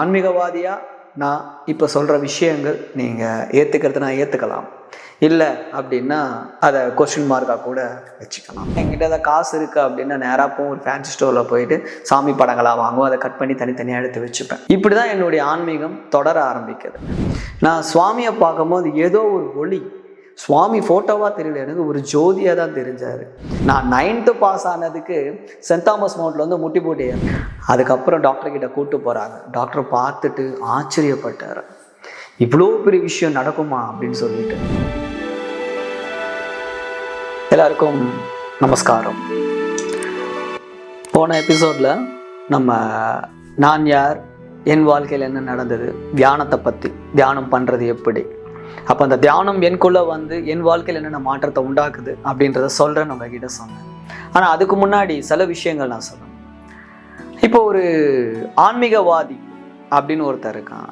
ஆன்மீகவாதியாக நான் இப்போ சொல்கிற விஷயங்கள் நீங்கள் ஏற்றுக்கிறது நான் ஏற்றுக்கலாம் இல்லை அப்படின்னா அதை கொஸ்டின் மார்க்காக கூட வச்சுக்கலாம். என்கிட்ட ஏதாவது காசு இருக்குது அப்படின்னா நேராக போகும் ஒரு ஃபேன்சி ஸ்டோரில் போயிட்டு சாமி படங்களாக வாங்குவோம். அதை கட் பண்ணி தனித்தனியாக எடுத்து வச்சுப்பேன். இப்படி தான் என்னுடைய ஆன்மீகம் தொடர ஆரம்பிக்குது. நான் சுவாமியை பார்க்கும்போது ஏதோ ஒரு ஒளி. சுவாமி ஃபோட்டோவாக தெரியல. எனக்கு ஒரு ஜோதியாக தான் தெரிஞ்சார். நான் நைன்த்து பாஸ் ஆனதுக்கு சென்ட் தாமஸ் மவுண்ட்ல வந்து முட்டி போட்டு அதுக்கப்புறம் டாக்டர் கிட்ட கூட்டு போகிறாங்க டாக்டர் பார்த்துட்டு ஆச்சரியப்பட்டார். இவ்வளோ பெரிய விஷயம் நடக்குமா அப்படின்னு சொல்லிட்டு. எல்லாருக்கும் நமஸ்காரம். போன எபிசோடில் நம்ம நான் யார் என் வாழ்க்கையில் என்ன நடந்தது தியானத்தை பற்றி தியானம் பண்ணுறது எப்படி? அப்போ அந்த தியானம் என்குள்ளே வந்து என் வாழ்க்கையில் என்னென்ன மாற்றத்தை உண்டாக்குது அப்படின்றத சொல்கிறேன் நம்ம கிட்ட சொன்னேன். ஆனால் அதுக்கு முன்னாடி சில விஷயங்கள் நான் சொல்லணும் இப்போ ஒரு ஆன்மீகவாதி அப்படின்னு ஒருத்தர் இருக்கான்.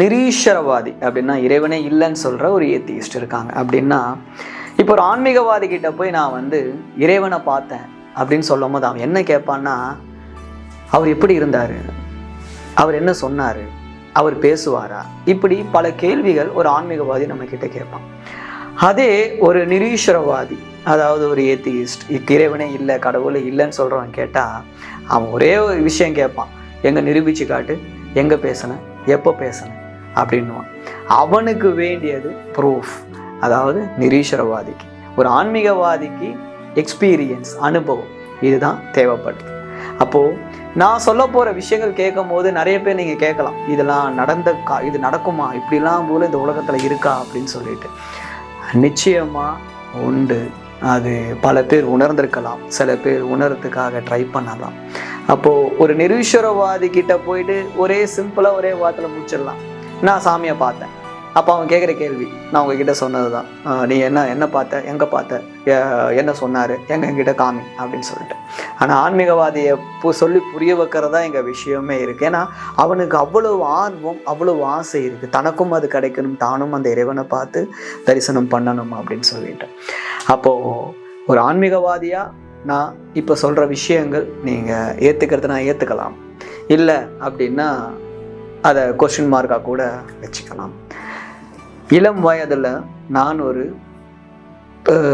நிரீஸ்வரவாதி அப்படின்னா இறைவனே இல்லைன்னு சொல்கிற ஒரு ஏத்தியிஸ்ட் இருக்காங்க. அப்படின்னா இப்போ ஒரு ஆன்மீகவாதி கிட்ட போய் நான் வந்து இறைவனை பார்த்தேன் அப்படின்னு சொல்லும் போது அவன் என்ன கேட்பான்னா அவர் எப்படி இருந்தார்? அவர் என்ன சொன்னார்? அவர் பேசுவாரா? இப்படி பல கேள்விகள் ஒரு ஆன்மீகவாதி நம்ம கிட்ட கேட்பான். அதே ஒரு நிரீஸ்வரவாதி அதாவது ஒரு ஏத்தியிஸ்ட் இறைவனே இல்லை கடவுளே இல்லைன்னு சொல்கிறவன் கேட்டால் அவன் ஒரே ஒரு விஷயம் கேட்பான். எங்கே நிரூபிச்சு காட்டு எங்கே பேசினேன் எப்போ பேசினேன் அப்படின்னுவான். அவனுக்கு வேண்டியது ப்ரூஃப் அதாவது நிரீஸ்வரவாதிக்கு. ஒரு ஆன்மீகவாதிக்கு எக்ஸ்பீரியன்ஸ் அனுபவம் இதுதான் தேவைப்படுது. அப்போது நான் சொல்ல போகிற விஷயங்கள் கேட்கும் போது நிறைய பேர் நீங்கள் கேட்கலாம். இதெல்லாம் நடந்த கா இது நடக்குமா? இப்படிலாம் போல இந்த உலகத்தில் இருக்கா? அப்படின்னு சொல்லிட்டு. நிச்சயமாக உண்டு. அது பல பேர் உணர்ந்திருக்கலாம். சில பேர் உணர்றதுக்காக ட்ரை பண்ணலாம். அப்போது ஒரு நிரீஸ்வரவாதி கிட்ட போயிட்டு ஒரே சிம்பிளாக ஒரே வார்த்தையில் முடிச்சிடலாம். நான் சாமியை பார்த்தேன். அப்போ அவன் கேட்குற கேள்வி நான் உங்ககிட்ட சொன்னது தான் நீ என்ன என்ன பார்த்த எங்கே பார்த்த என்ன சொன்னார் எங்க என்கிட்ட காமி அப்படின்னு சொல்லிட்டு. ஆனால் ஆன்மீகவாதியை பு சொல்லி புரிய வைக்கிறதா எங்கள் விஷயமே இருக்குது ஏன்னா அவனுக்கு அவ்வளவு ஆர்வம் அவ்வளவு ஆசை இருக்குது தனக்கும் அது கிடைக்கணும் தானும் அந்த இறைவனை பார்த்து தரிசனம் பண்ணணும் அப்படின்னு சொல்லிட்டு. அப்போது ஒரு ஆன்மீகவாதியாக நான் இப்போ சொல்கிற விஷயங்கள் நீங்கள் ஏற்றுக்கிறது நான் ஏற்றுக்கலாம் இல்லை அப்படின்னா அதை கொஸ்டின் மார்க்காக கூட வச்சுக்கலாம். இளம் வயதில் நான் ஒரு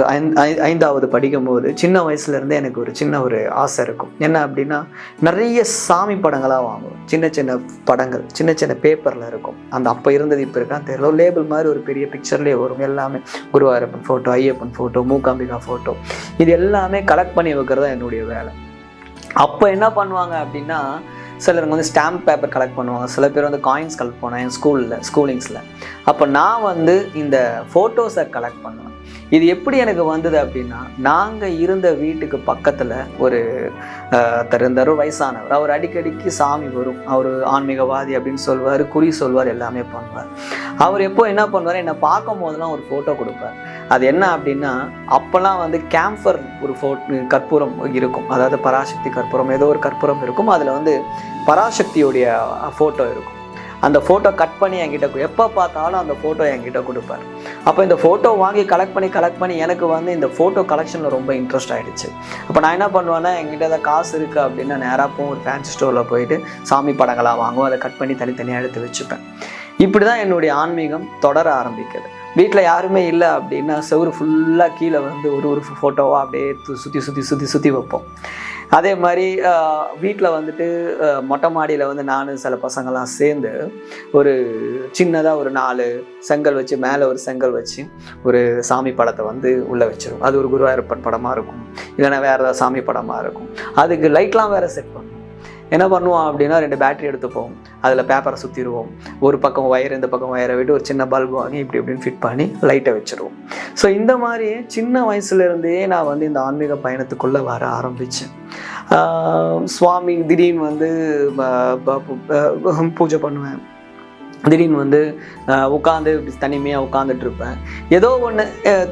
ஐந்- ஐ- ஐந்தாவது படிக்கும்போது சின்ன வயசுலேருந்தே எனக்கு ஒரு சின்ன ஒரு ஆசை இருக்கும். என்ன அப்படின்னா நிறைய சாமி படங்களாக வாங்கும் சின்ன சின்ன படங்கள் சின்ன சின்ன பேப்பரில் இருக்கும். அந்த அப்போ இருந்தது இப்போ இருக்கான் தெரியல. லேபிள் மாதிரி ஒரு பெரிய பிக்சர்லேயே வரும் எல்லாமே. Guruvayurappan photo Ayyappan photo Mookambika photo இது எல்லாமே கலெக்ட் பண்ணி வைக்கிறது தான் என்னுடைய வேலை. அப்போ என்ன பண்ணுவாங்க அப்படின்னா சிலருங்க வந்து ஸ்டாம்ப் பேப்பர் கலெக்ட் பண்ணுவாங்க. சில பேர் வந்து காயின்ஸ் கலெக்ட் பண்ணுவேன் என் ஸ்கூலில் ஸ்கூலிங்ஸில் அப்போ நான் வந்து இந்த ஃபோட்டோஸை கலெக்ட் பண்ணுவேன். இது எப்படி எனக்கு வந்தது அப்படின்னா நாங்கள் இருந்த வீட்டுக்கு பக்கத்தில் ஒரு அஹ், வயசானவர். அவர் அடிக்கடிக்கு சாமி வரும். அவர் ஆன்மீகவாதி அப்படின்னு சொல்வார் குறி சொல்வார் எல்லாமே பண்ணுவார். அவர் எப்போ என்ன பண்ணுவார்? என்னை பார்க்கும் போதெல்லாம் ஒரு ஃபோட்டோ கொடுப்பார். அது என்ன அப்படின்னா அப்போல்லாம் வந்து கேம்ஃபர் ஒரு ஃபோ கற்பூரம் இருக்கும். அதாவது பராசக்தி கற்பூரம் ஏதோ ஒரு கற்பூரம் இருக்கும். அதில் வந்து பராசக்தியுடைய ஃபோட்டோ இருக்கும். அந்த ஃபோட்டோ கட் பண்ணி என்கிட்ட எப்போ பார்த்தாலும் அந்த ஃபோட்டோ என்கிட்ட கொடுப்பார். அப்போ இந்த ஃபோட்டோ வாங்கி கலெக்ட் பண்ணி கலெக்ட் பண்ணி எனக்கு வந்து இந்த ஃபோட்டோ கலெக்ஷனில் ரொம்ப இன்ட்ரெஸ்ட் ஆகிடுச்சு அப்போ நான் என்ன பண்ணுவேன்னா என்கிட்ட ஏதாவது காசு இருக்குது அப்படின்னா நேராக போகும் ஒரு ஃபேன்சி ஸ்டோரில் போயிட்டு சாமி படங்களாக வாங்குவோம் அதை கட் பண்ணி தனித்தனியாக எடுத்து வச்சுப்பேன். இப்படி தான் என்னுடைய ஆன்மீகம் தொடர ஆரம்பிக்குது. வீட்டில் யாருமே இல்லை அப்படின்னா செவரு ஃபுல்லாக கீழே வந்து ஒரு ஒரு ஃபோட்டோவாக அப்படியே சுற்றி சுற்றி சுற்றி சுற்றி வைப்போம். அதே மாதிரி வீட்டில் வந்துட்டு மொட்டை மாடியில் வந்து நானும் சில பசங்கள்லாம் சேர்ந்து ஒரு சின்னதாக ஒரு நாலு செங்கல் வச்சு மேலே ஒரு செங்கல் வச்சு ஒரு சாமி படத்தை வந்து உள்ளே வச்சிருவோம். அது ஒரு குருவாயூரப்பன் படமாக இருக்கும். இல்லைன்னா வேறு ஏதாவது சாமி படமாக இருக்கும். அதுக்கு லைட்லாம் வேறு செட் பண்ணுவோம். என்ன பண்ணுவோம் அப்படின்னா ரெண்டு பேட்டரி எடுத்துப்போம். அதில் பேப்பரை சுற்றிடுவோம் ஒரு பக்கம் ஒயர் இந்த பக்கம் ஒயரை விட்டு ஒரு சின்ன பல்ப் வாங்கி இப்படி இப்படின்னு ஃபிட் பண்ணி லைட்டை வச்சுருவோம். ஸோ இந்த மாதிரி சின்ன வயசுலேருந்தே நான் வந்து இந்த ஆன்மீக பயணத்துக்குள்ளே வர ஆரம்பித்தேன் சுவாமி திடீர்னு வந்து பூஜை பண்ணுவேன். திடீர்னு வந்து உட்காந்து இப்படி தனிமையாக உட்காந்துட்ருப்பேன் ஏதோ ஒன்று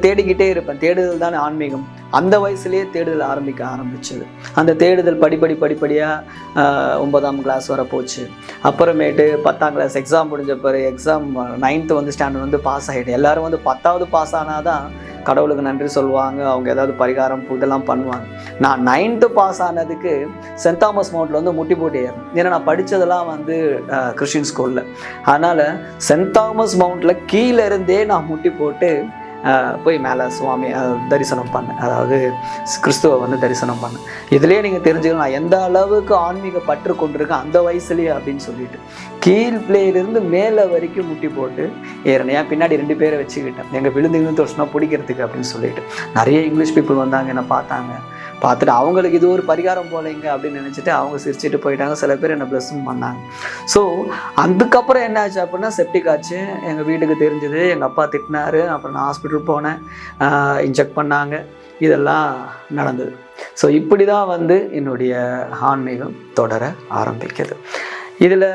தேடிக்கிட்டே இருப்பேன். தேடுதல் தானே ஆன்மீகம். அந்த வயசுலேயே தேடுதல் ஆரம்பிக்க ஆரம்பிச்சது. அந்த தேடுதல் படிப்படி படிப்படியாக ஒன்பதாம் கிளாஸ் வர போச்சு. அப்புறமேட்டு பத்தாம் கிளாஸ் எக்ஸாம் முடிஞ்ச பிறகு எக்ஸாம் நைன்த்து வந்து ஸ்டாண்டர்ட் வந்து பாஸ் ஆகிட்டேன் எல்லாரும் வந்து பத்தாவது பாஸ் ஆனால் தான் கடவுளுக்கு நன்றி சொல்லுவாங்க அவங்க ஏதாவது பரிகாரம் இதெல்லாம் பண்ணுவாங்க. நான் நைன்த்து பாஸ் ஆனதுக்கு சென்ட் தாமஸ் மவுண்ட்ல வந்து முட்டி போட்டு ஏறணும் ஏன்னா நான் படித்ததெல்லாம் வந்து கிறிஸ்டின் ஸ்கூலில் அதனால் சென்ட் தாமஸ் மவுண்ட்டில் கீழே இருந்தே நான் முட்டி போட்டு போய் மேலே சுவாமி தரிசனம் பண்ணேன் அதாவது கிறிஸ்துவை வந்து தரிசனம் பண்ணேன் இதுலேயே நீங்கள் தெரிஞ்சுக்கலாம் நான் எந்த அளவுக்கு ஆன்மீக பற்று கொண்டிருக்கேன் அந்த வயசுலேயே அப்படின்னு சொல்லிட்டு. கீழ் பிளேயிலிருந்து மேலே வரைக்கும் முட்டி போட்டு ஏறினேன் பின்னாடி ரெண்டு பேரை வச்சுக்கிட்டேன். எங்கள் விழுந்து விழுந்து தோஷமாக பிடிக்கிறதுக்கு அப்படின்னு சொல்லிட்டு. நிறைய இங்கிலீஷ் பீப்புள் வந்தாங்க என்னை பார்த்தாங்க. பார்த்துட்டு அவங்களுக்கு இது ஒரு பரிகாரம் போலைங்க அப்படின்னு நினச்சிட்டு அவங்க சிரிச்சிட்டு போயிட்டாங்க. சில பேர் என்னை ப்ளஸ்ஸும் பண்ணாங்க. ஸோ அதுக்கப்புறம் என்ன ஆச்சு அப்படின்னா செப்டிக் ஆச்சு. எங்கள் வீட்டுக்கு தெரிஞ்சது எங்கள் அப்பா திட்டினாரு. அப்புறம் நான் ஹாஸ்பிட்டல் போனேன். இன்ஜெக்ட் பண்ணாங்க. இதெல்லாம் நடந்தது. ஸோ இப்படி தான் வந்து என்னுடைய ஆன்மீகம் தொடர ஆரம்பிக்குது. இதில்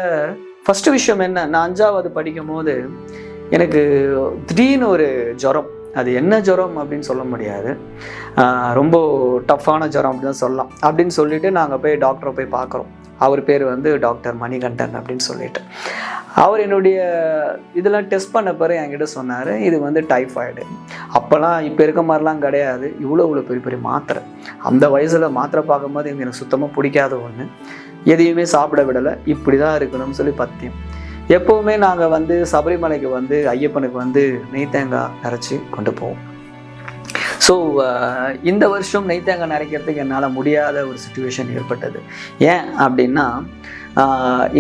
ஃபஸ்ட்டு விஷயம் என்ன? நான் அஞ்சாவது படிக்கும் போது எனக்கு திடீர்னு ஒரு ஜுரம். அது என்ன ஜுரம் அப்படின்னு சொல்ல முடியாது. ரொம்ப டஃப்பான ஜுரம் அப்படின்னு சொல்லலாம். அப்படின்னு சொல்லிட்டு நாங்கள் போய் டாக்டரை போய் பார்க்குறோம். அவர் பேர் வந்து டாக்டர் மணிகண்டன் அப்படின்னு சொல்லிட்டு. அவர் என்னுடைய இதெல்லாம் டெஸ்ட் பண்ண பிறகு என்கிட்ட சொன்னார் இது வந்து டைஃபாய்டு. அப்போல்லாம் இப்போ இருக்க மாதிரிலாம் கிடையாது. இவ்வளோ இவ்வளோ பெரிய பெரிய மாத்திரை. அந்த வயசில் மாத்திரை பார்க்கும்போது எனக்கு சுத்தமாக பிடிக்காத ஒன்று எதையுமே சாப்பிட விடலை. இப்படி தான் இருக்கணும்னு சொல்லி பத்தியம். எப்போவுமே நாங்கள் வந்து சபரிமலைக்கு வந்து ஐயப்பனுக்கு வந்து நெய் தேங்காய் நிறச்சி கொண்டு போவோம். ஸோ இந்த வருஷம் நெய் தேங்காய் நிறைக்கிறதுக்கு என்னால் முடியாத ஒரு சுச்சுவேஷன் ஏற்பட்டது. ஏன் அப்படின்னா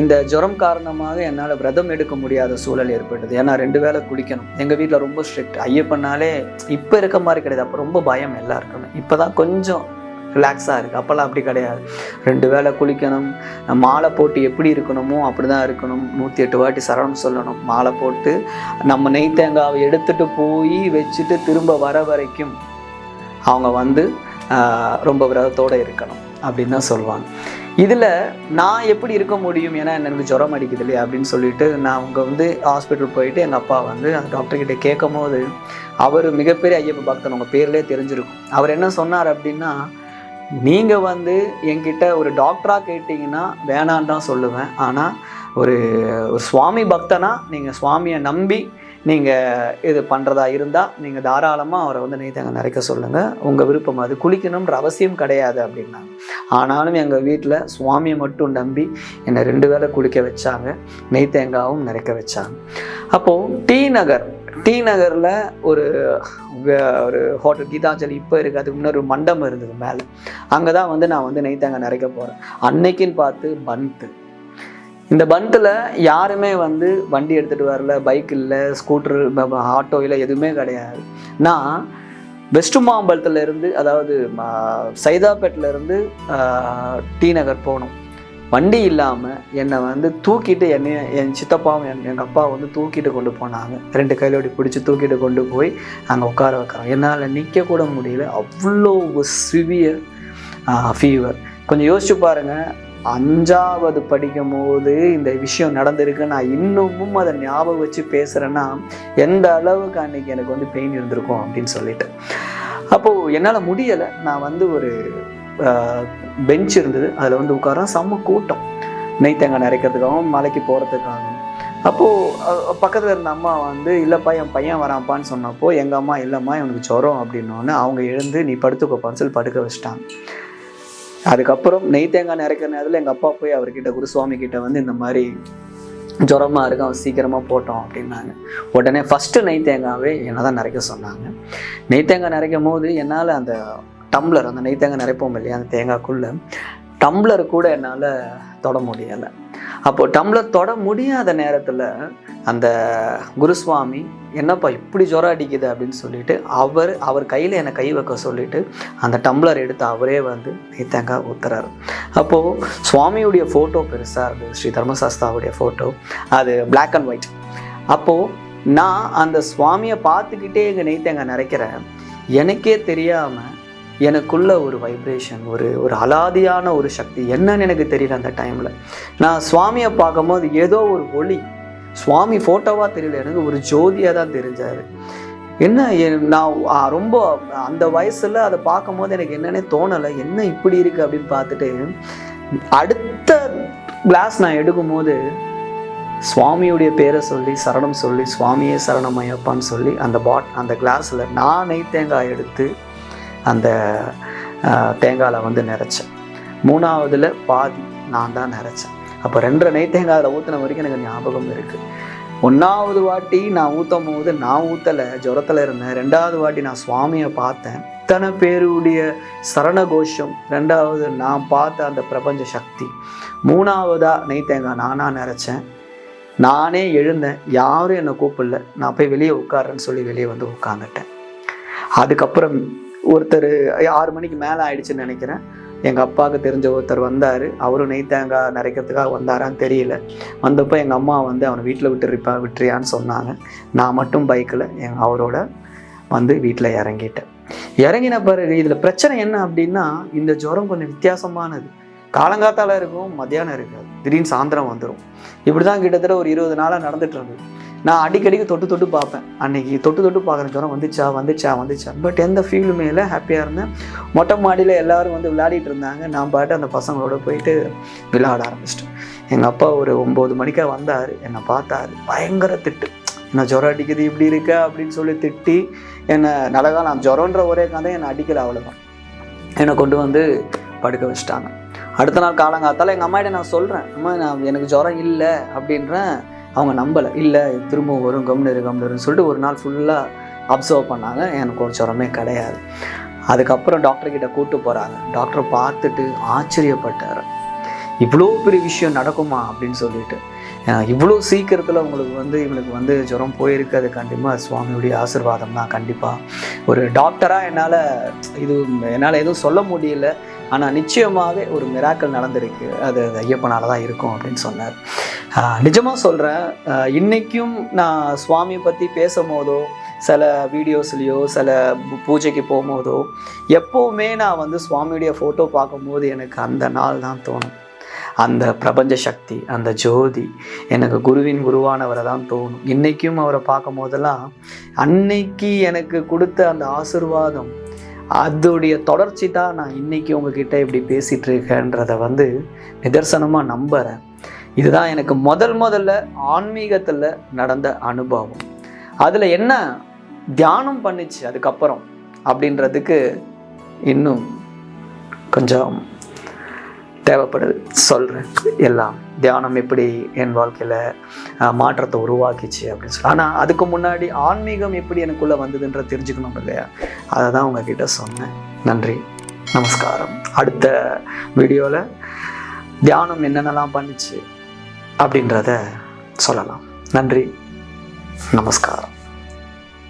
இந்த ஜுரம் காரணமாக என்னால் விரதம் எடுக்க முடியாத சூழல் ஏற்பட்டது. ஏன்னா ரெண்டு வேளை குளிக்கணும். எங்கள் வீட்டில் ரொம்ப ஸ்ட்ரிக்ட் ஐயப்பனாலே இப்போ இருக்க மாதிரி கிடையாது. அப்போ ரொம்ப பயம் எல்லாருக்குமே. இப்போ தான் கொஞ்சம் ரிலாக்ஸாக இருக்குது அப்போல்லாம் அப்படி கிடையாது. ரெண்டு வேளை குளிக்கணும் மாலை போட்டு எப்படி இருக்கணுமோ அப்படி தான் இருக்கணும். நூற்றி எட்டு வாட்டி சரணம் சொல்லணும். மாலை போட்டு நம்ம நெய் தேங்காவை எடுத்துகிட்டு போய் வச்சுட்டு திரும்ப வர வரைக்கும் அவங்க வந்து ரொம்ப விரதத்தோடு இருக்கணும் அப்படின்னு தான் சொல்லுவாங்க. இதில் நான் எப்படி இருக்க முடியும்? ஏன்னா எனக்கு ஜுரம் அடிக்குது இல்லையா அப்படின்னு சொல்லிட்டு நான் அவங்க வந்து ஹாஸ்பிட்டல் போயிட்டு எங்கள் அப்பா வந்து அந்த டாக்டர்கிட்ட கேட்கும் போது அவர் மிகப்பெரிய ஐயப்ப பக்தன். உங்கள் பேர்லேயே தெரிஞ்சிருக்கும். அவர் என்ன சொன்னார் அப்படின்னா நீங்கள் வந்து என்கிட்ட ஒரு டாக்டராக கேட்டிங்கன்னா வேணான்னு தான் சொல்லுவேன். ஆனால் ஒரு ஒரு சுவாமி பக்தனாக நீங்கள் சுவாமியை நம்பி நீங்கள் இது பண்ணுறதா இருந்தால் நீங்கள் தாராளமாக அவரை வந்து நீத்தங்க நிறைக்க சொல்லுங்கள் உங்கள் விருப்பம் அது. குளிக்கணுன்ற அவசியம் கிடையாது அப்படின்னாங்க. ஆனாலும் எங்கள் வீட்டில் சுவாமியை மட்டும் நம்பி என்னை ரெண்டு வேளை குளிக்க வச்சாங்க. நெய்த்தேங்காவும் நிறைக்க வச்சாங்க. அப்போது டி நகர் டி நகரில் ஒரு ஒரு ஹோட்டல் கீதாஞ்சலி இப்போ இருக்குது அதுக்கு முன்னாடி ஒரு மண்டபம் இருந்தது மேலே. அங்கே தான் வந்து நான் வந்து நெய் நிறைக்க போகிறேன் அன்னைக்குன்னு பார்த்து பன்த்து இந்த பந்தில் யாருமே வந்து வண்டி எடுத்துகிட்டு வரல பைக் இல்லை ஸ்கூட்டர் ஆட்டோ இல்லை எதுவுமே கிடையாது. நான் வெஸ்ட் மாம்பலத்துலேருந்து அதாவது சைதாப்பேட்டிலேருந்து டி நகர் போகணும் வண்டி இல்லாமல் என்னை வந்து தூக்கிட்டு என்னை என் சித்தப்பாவும் என் எங்கள் அப்பா வந்து தூக்கிட்டு கொண்டு போனாங்க. ரெண்டு கையிலோடி பிடிச்சி தூக்கிட்டு கொண்டு போய் அங்கே உட்கார வைக்கிறோம் என்னால் நிற்கக்கூட முடியல. அவ்வளோ சிவியர் ஃபீவர் கொஞ்சம் யோசிச்சு பாருங்கள் அஞ்சாவது படிக்கும் போது இந்த விஷயம் நடந்திருக்கு. நான் இன்னமும் அதை ஞாபகம் வச்சு பேசுகிறேன்னா எந்த அளவுக்கு அன்னைக்கு எனக்கு வந்து பெயின் இருந்திருக்கும் அப்படின்னு சொல்லிட்டு. அப்போது என்னால் முடியலை. நான் வந்து ஒரு பெஞ்ச் இருந்தது. அதில் வந்து உட்கார செம்ம கூட்டம். நெய் தேங்காய் நிறைக்கிறதுக்காகவும் மலைக்கு போகிறதுக்காகவும் அப்போது பக்கத்தில் இருந்த அம்மா வந்து இல்லைப்பா என் பையன் வரான்ப்பான்னு சொன்னப்போ எங்கள் அம்மா இல்லைம்மா இவனுக்கு ஜுரம் அப்படின்னோடனே அவங்க எழுந்து நீ படுத்துக்கோப்பான்னு சொல்லி படுக்க வச்சிட்டாங்க. அதுக்கப்புறம் நெய் தேங்காய் நிறைக்கிற நேரத்தில் எங்கள் அப்பா போய் அவர்கிட்ட குருசுவாமி கிட்ட வந்து இந்த மாதிரி ஜுரமாக இருக்கு அவன் சீக்கிரமாக போட்டோம் அப்படின்னாங்க. உடனே ஃபஸ்ட்டு நெய் தேங்காவே என்ன தான் நிறைக்க சொன்னாங்க. நெய் தேங்காய் நிறைக்கும் போது என்னால் அந்த டம்ளர் அந்த நெய் தேங்காய் நிறைப்போம் இல்லையா அந்த தேங்காய்க்குள்ளே டம்ளர் கூட என்னால் தொட முடியலை. அப்போது டம்ளர் தொட முடியாத நேரத்தில் அந்த குருசுவாமி என்னப்பா இப்படி ஜொரம் அடிக்குது? அப்படின்னு சொல்லிட்டு அவர் அவர் கையில் என்னை கை வைக்க சொல்லிட்டு அந்த டம்ளர் எடுத்து அவரே வந்து நெய் தேங்காய் ஊத்துறாரு. அப்போது சுவாமியுடைய ஃபோட்டோ பெருசாக இருந்தது ஸ்ரீ தர்மசாஸ்தாவுடைய ஃபோட்டோ அது பிளாக் அண்ட் ஒயிட் அப்போது நான் அந்த சுவாமியை பார்த்துக்கிட்டே எங்கள் நெய் தேங்காய் நிறைக்கிறேன் எனக்கே தெரியாமல் எனக்குள்ள ஒரு வைப்ரேஷன் ஒரு ஒரு அலாதியான ஒரு சக்தி. என்னன்னு எனக்கு தெரியல அந்த டைமில் நான் சுவாமியை பார்க்கும்போது ஏதோ ஒரு ஒளி. சுவாமி ஃபோட்டோவாக தெரியல. எனக்கு ஒரு ஜோதியாக தான் தெரிஞ்சார். என்ன நான் ரொம்ப அந்த வயசில் அதை பார்க்கும்போது எனக்கு என்னன்னே தோணலை. என்ன இப்படி இருக்குது அப்படின்னு பார்த்துட்டு அடுத்த கிளாஸ் நான் எடுக்கும்போது சுவாமியுடைய பேரை சொல்லி சரணம் சொல்லி சுவாமியே சரணம் ஐயப்பான்னு சொல்லி அந்த பாட் அந்த கிளாஸில் நான் நெய் தேங்காய் எடுத்து அந்த தேங்காயில் வந்து நிறைச்சேன் மூணாவதில் பாதி நான் தான் நிறைச்சேன் அப்போ ரெண்டரை நெய் தேங்காய் அதில் ஊற்றின வரைக்கும் எனக்கு ஞாபகம் இருக்குது ஒன்றாவது வாட்டி நான் ஊற்றும் போது நான் ஊற்றலை ஜுரத்தில் இருந்தேன். ரெண்டாவது வாட்டி நான் சுவாமியை பார்த்தேன். இத்தனை பேருடைய சரண கோஷம் ரெண்டாவது நான் பார்த்த அந்த பிரபஞ்ச சக்தி. மூணாவதாக நெய் தேங்காய் நானாக நினச்சேன் நானே எழுந்தேன். யாரும் என்னை கூப்பிடல. நான் போய் வெளியே உட்காரேன்னு சொல்லி வெளியே வந்து உட்காந்துட்டேன் அதுக்கப்புறம் ஒருத்தர் ஆறு மணிக்கு மேலே ஆயிடுச்சுன்னு நினைக்கிறேன். எங்கள் அப்பாவுக்கு தெரிஞ்ச ஒருத்தர் வந்தார். அவரும் நெய் தேங்காய் நிறைக்கிறதுக்காக வந்தாரான்னு தெரியல. வந்தப்போ எங்கள் அம்மா வந்து அவனை வீட்டில் விட்டுருப்பா விட்டுறியான்னு சொன்னாங்க. நான் மட்டும் பைக்கில் என் அவரோட வந்து வீட்டில் இறங்கிட்டேன். இறங்கின பிறகு இதில் பிரச்சனை என்ன அப்படின்னா இந்த ஜுரம் கொஞ்சம் வித்தியாசமானது. காலங்காத்தால இருக்கும் மத்தியானம் இருக்காது. திடீர்னு சாயந்தரம் வந்துடும் இப்படி தான் கிட்டத்தட்ட ஒரு இருபது நாளாக நடந்துட்டு இருந்தது. நான் அடிக்கடிக்கு தொட்டு தொட்டு பார்ப்பேன். அன்னைக்கு தொட்டு தொட்டு பார்க்குற ஜுரம் வந்துச்சா வந்துச்சா வந்துச்சா. பட் எந்த ஃபீலுமே இல்லை ஹாப்பியாக இருந்தேன் மொட்டை மாடியில் எல்லாரும் வந்து விளையாடிட்டு இருந்தாங்க. நான் பாட்டு அந்த பசங்களோட போயிட்டு விளையாட ஆரம்பிச்சிட்டேன். எங்கள் அப்பா ஒரு ஒம்பது மணிக்காக வந்தார். என்னை பார்த்தாரு. பயங்கர திட்டு. என்ன ஜுரம் அடிக்குது இப்படி இருக்க? அப்படின்னு சொல்லி திட்டி என்னை நடகா நான் ஜுரன்ற ஒரே காந்தான் என்னை அடிக்கல அவ்வளோதான் என்னை கொண்டு வந்து படுக்க வச்சுட்டாங்க. அடுத்த நாள் காலங்காத்தால் எங்கள் அம்மாட்ட நான் சொல்கிறேன் அம்மா நான் எனக்கு ஜுரம் இல்லை அப்படின்றேன். அவங்க நம்பலை. இல்லை திரும்பவும் வரும் கம்னரு கம்னருன்னு சொல்லிட்டு ஒரு நாள் ஃபுல்லாக அப்சர்வ் பண்ணாங்க. எனக்கு ஒரு ஜுரமே கிடையாது. அதுக்கப்புறம் டாக்டர் கிட்ட கூட்டு போகிறாங்க டாக்டர் பார்த்துட்டு ஆச்சரியப்பட்டார். இவ்வளோ பெரிய விஷயம் நடக்குமா அப்படின்னு சொல்லிட்டு. இவ்வளோ சீக்கிரத்தில் உங்களுக்கு வந்து இவனுக்கு வந்து ஜுரம் போயிருக்கு. அது கண்டிப்பாக சுவாமியுடைய ஆசிர்வாதம் தான் கண்டிப்பாக ஒரு டாக்டராக என்னால் இது என்னால் எதுவும் சொல்ல முடியல. ஆனால் நிச்சயமாகவே ஒரு மிராக்கள் நடந்திருக்கு. அது அது ஐயப்பனால தான் இருக்கும் அப்படின்னு சொன்னார். நிஜமாக சொல்கிறேன் இன்றைக்கும் நான் சுவாமியை பற்றி பேசும்போதோ சில வீடியோஸ்லேயோ சில பூஜைக்கு போகும்போதோ எப்போவுமே நான் வந்து சுவாமியுடைய ஃபோட்டோ பார்க்கும்போது எனக்கு அந்த நாள் தான் தோணும். அந்த பிரபஞ்ச சக்தி அந்த ஜோதி எனக்கு குருவின் குருவானவரை தான் தோணும். இன்றைக்கும் அவரை பார்க்கும் போதெல்லாம் அன்னைக்கு எனக்கு கொடுத்த அந்த ஆசிர்வாதம் அதோடைய தொடர்ச்சி தான் நான் இன்னைக்கு உங்ககிட்ட இப்படி பேசிகிட்டு இருக்கேன்றதை வந்து நிதர்சனமாக நம்புகிறேன் இதுதான் எனக்கு முதல் முதல்ல ஆன்மீகத்தில் நடந்த அனுபவம். அதில் என்ன தியானம் பண்ணுச்சு அதுக்கப்புறம் அப்படின்றதுக்கு இன்னும் கொஞ்சம் தேவைப்படுது. சொல்கிறேன் எல்லாம். தியானம் எப்படி என் வாழ்க்கையில் மாற்றத்தை உருவாக்கிச்சு அப்படின்னு சொல்லி. ஆனால் அதுக்கு முன்னாடி ஆன்மீகம் எப்படி எனக்குள்ளே வந்ததுன்ற தெரிஞ்சுக்கணும் இல்லையா? அதை தான் உங்ககிட்ட சொன்னேன். நன்றி. நமஸ்காரம். அடுத்த வீடியோவில் தியானம் என்னென்னலாம் பண்ணுச்சு அப்படின்றத சொல்லலாம். நன்றி. நமஸ்காரம்.